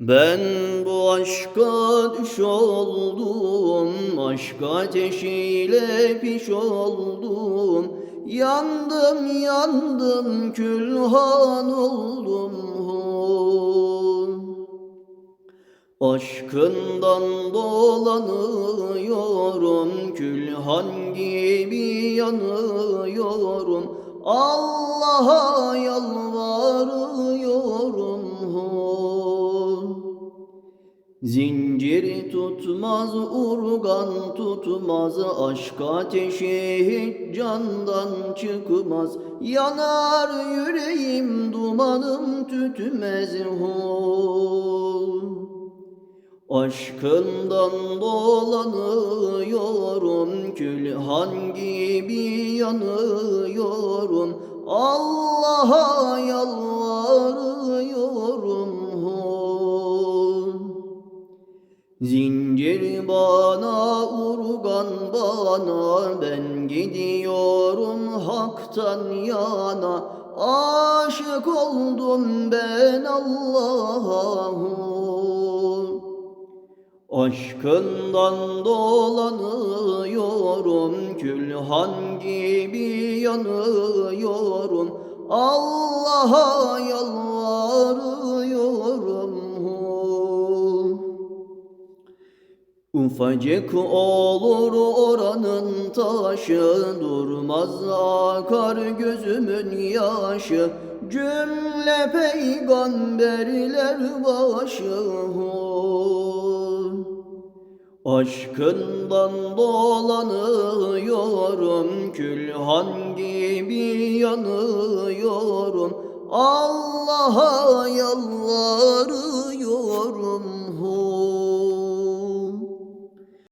Ben bu aşka düş oldum, aşk ateşiyle piş oldum. Yandım yandım külhan oldum. Aşkından dolanıyorum, külhan gibi yanıyorum. Allah'a yalvarıyorum. Zincir tutmaz, urgan tutmaz, aşk ateşi hiç candan çıkmaz. Yanar yüreğim, dumanım tütmez. Hu. Aşkından dolanıyorum, külhan gibi yanıyorum. Allah'a yalvarıyorum. Zincir bana, urgan bana, ben gidiyorum haktan yana. Aşık oldum ben Allah'a. Aşkından dolanıyorum, külhan gibi yanıyorum. Allah'a yalvarıyorum. Ufacık olur oranın taşı, durmaz akar gözümün yaşı. Cümle peygamberler başı. Aşkından dolanıyorum, külhan gibi yanıyorum. Allah'a yalvarıyorum.